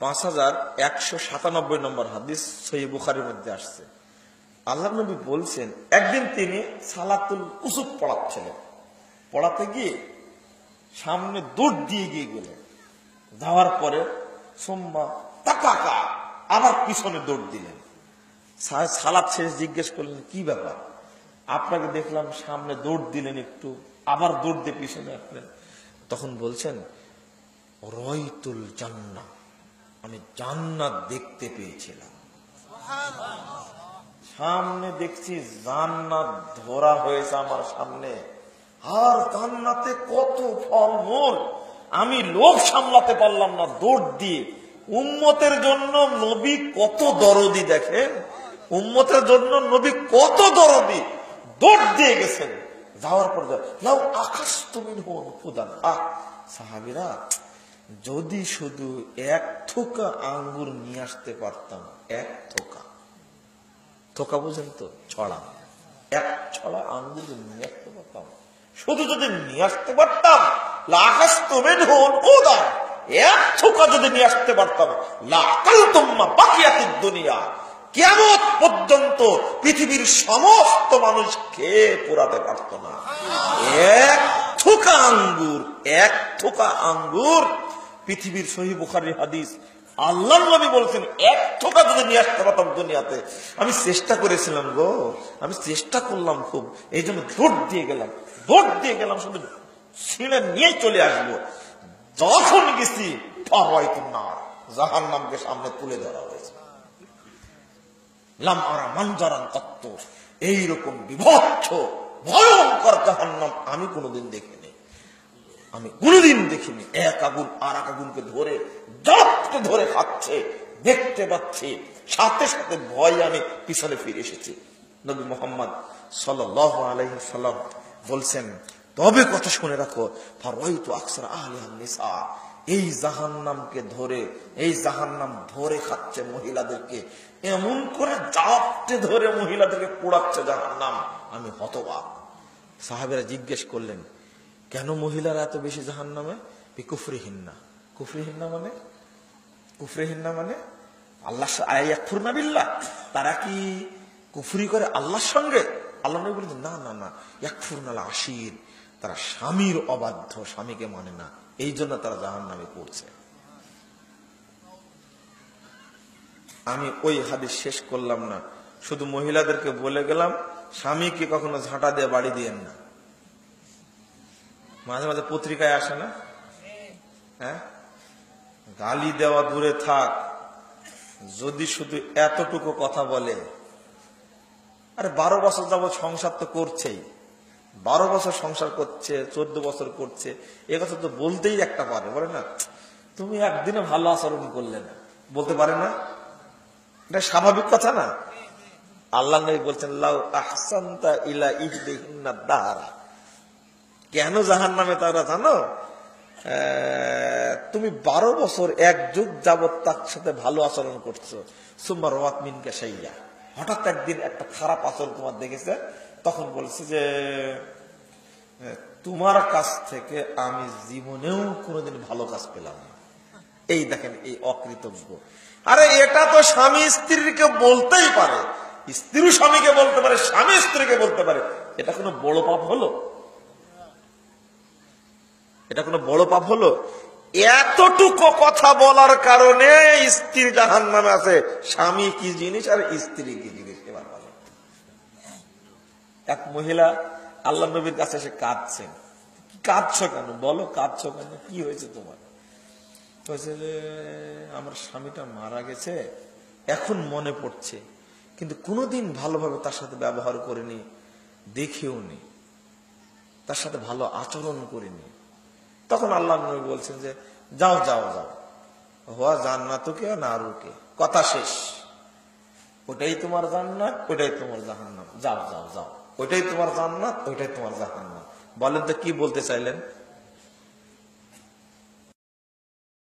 পাঁচ হাজার একশো সাতানব্বই নম্বর হাদিস সহি বুখারির মধ্যে আসছে। আল্লাহ নবী বলছেন, একদিন তিনি সালাতুল কুসুব পড়াচ্ছিলেন। পড়াতে গিয়ে সামনে দৌড় দিয়ে গিয়ে গেলেন। যাওয়ার পরে সোম্মা তাকাকা, আবার পিছনে দৌড় দিলেন। সালাদ শেষ জিজ্ঞেস করলেন, কি ব্যাপার? আপনাকে দেখলাম সামনে দৌড় দিলেন একটু, আবার দৌড় দিয়ে পিছনে আসলেন। তখন বলছেন রয়তুল জান্না আমি জান্নাত দেখতে পেয়েছিলাম। সামনে দেখছি জান্নাত ধরা হয়েছে আমার সামনে। আর জান্নাতে কত ফলমূল। আমি লোভ সামলাতে পারলাম না দৌড় দিয়ে। উম্মতের জন্য নবী কত দরদি দেখেন? উম্মতের জন্য নবী কত দরদি। দৌড় দিয়ে গেছেন। যাওয়ার পর যা- লাউ আকাশ তুমি ফুদান আহ, সাহাবিরা যদি শুধু এক থোকা আঙ্গুর নিয়ে আসতে পারতাম, এক থোকা। থোকা বুঝেন তো, ছড়া। এক ছড়া আঙ্গুর নিয়ে আসতে পারতাম। শুধু যদি নিয়ে আসতে পারতাম তুমি ঢোল ওদা এক থোকা যদি নিয়ে আসতে পারতাম লাকাল তোমা দুনিয়া। কেমন পর্যন্ত পৃথিবীর সমস্ত মানুষ খেয়ে পোড়াতে পারত না। এক থোকা আঙ্গুর, এক থোকা আঙ্গুর পৃথিবীর সহি বুখারি হাদিস। আল্লাহ নবী বলছেন, এক থোকা যদি নিয়ে আসতে পারতাম দুনিয়াতে। আমি চেষ্টা করেছিলাম গো, আমি চেষ্টা করলাম খুব। এই জন্য দৌড় দিয়ে গেলাম, দৌড় দিয়ে গেলাম, শুধু ছিঁড়ে নিয়ে চলে আসব। যখন গেছি না জাহান নামকে সামনে তুলে ধরা হয়েছে। লাম মানজারান তত্ত্ব এইরকম বিভৎস, ভয়ঙ্কর জাহান্নাম আমি কোনোদিন দেখিনি। আমি কোনোদিন দেখিনি। এক আগুন আর এক আগুনকে ধরে জটকে ধরে খাচ্ছে, দেখতে পাচ্ছি, সাথে সাথে ভয় আমি পিছনে ফিরে এসেছি। নবী মোহাম্মদ সাল আলাইসাল্লাম বলছেন, তবে কথা শুনে রাখো ফারওয়াইতু আকসার আহলিহান নিসা, এই জাহান্নামকে ধরে, এই জাহান্নাম ধরে খাচ্ছে মহিলাদেরকে, এমন করে জাপটে ধরে মহিলাদেরকে পোড়াচ্ছে জাহান্নাম। আমি হতবাক। সাহাবেরা জিজ্ঞেস করলেন কেন মহিলারা এত বেশি জাহান নামে কুফরিহিন্না কুফরিহিন্না মানে? কুফরিহিন্না মানে আল্লাহ আয়াকুরনা বিল্লাহ। তারা কি কুফরি করে আল্লাহর সঙ্গে? আল্লাহ নবী বলেছেন, না না না, ইয়াকফুরনাল আশির। তারা স্বামীর অবাধ্য, স্বামীকে মানে না। এই জন্য তারা জাহান নামে পড়ছে। আমি ওই হাদিস শেষ করলাম না। শুধু মহিলাদেরকে বলে গেলাম, স্বামীকে কখনো ঝাঁটা দিয়ে বাড়ি দিয়েন না। মাঝে মাঝে পত্রিকায় আসে না? হ্যাঁ? গালি দেওয়া দূরে থাক। যদি শুধু এতটুকু কথা বলে। আরে বারো বছর যাবৎ সংসার তো করছেই। বারো বছর সংসার করছে, চোদ্দ বছর করছে। এ কথা তো বলতেই একটা পারে। বলে না, তুমি একদিনে ভালো আচরণ করলে না। বলতে পারে না? এটা স্বাভাবিক কথা না? আল্লাহ বলছেন, লাউ আহসান্তা ইলা ইহদিহিন্না দাহারা কেন জাহান নামে তারা জানো? তুমি বারো বছর এক যুগ যাবৎ তার সাথে ভালো আচরণ করছ। সুম্মা রওয়াত মিনকে সাইয়া হঠাৎ একদিন একটা খারাপ আচরণ তোমার দেখেছে? তখন বলছে যে তোমার কাছ থেকে আমি জীবনেও কোনোদিন ভালো কাজ পেলাম না। এই দেখেন, এই অকৃতজ্ঞ। আরে, এটা তো স্বামী স্ত্রীকে বলতেই পারে। স্ত্রী স্বামীকে বলতে পারে, স্বামী স্ত্রীকে বলতে পারে। এটা কোনো বড় পাপ হলো? এটা কোনো বড় পাপ হলো? এতটুকু কথা বলার কারণে স্ত্রী জাহান নামে আছে। স্বামী কি জিনিস আর স্ত্রী কি জিনিস এবার এক মহিলা আল্লাহ নবীর কাছে এসে কাঁদছেন। কাঁদছ কেন? বলো, কাঁদছ কেন? কি হয়েছে তোমার? হয়েছে যে, আমার স্বামীটা মারা গেছে, এখন মনে পড়ছে। কিন্তু কোনোদিন ভালোভাবে তার সাথে ব্যবহার করিনি, দেখেও নি। তার সাথে ভালো আচরণ করিনি। তখন আল্লাহ নবী বলছেন যে, যাও যাও যাও। হওয়া জান্নাতকে না রুকে কথা শেষ। ওটাই তোমার জান্নাত, ওটাই তোমার জাহান্নাম। যাও যাও যাও। ওইটাই তোমার জান্নাত ওইটাই তোমার জাহান্নাম। বলেন তো কি বলতে চাইলেন?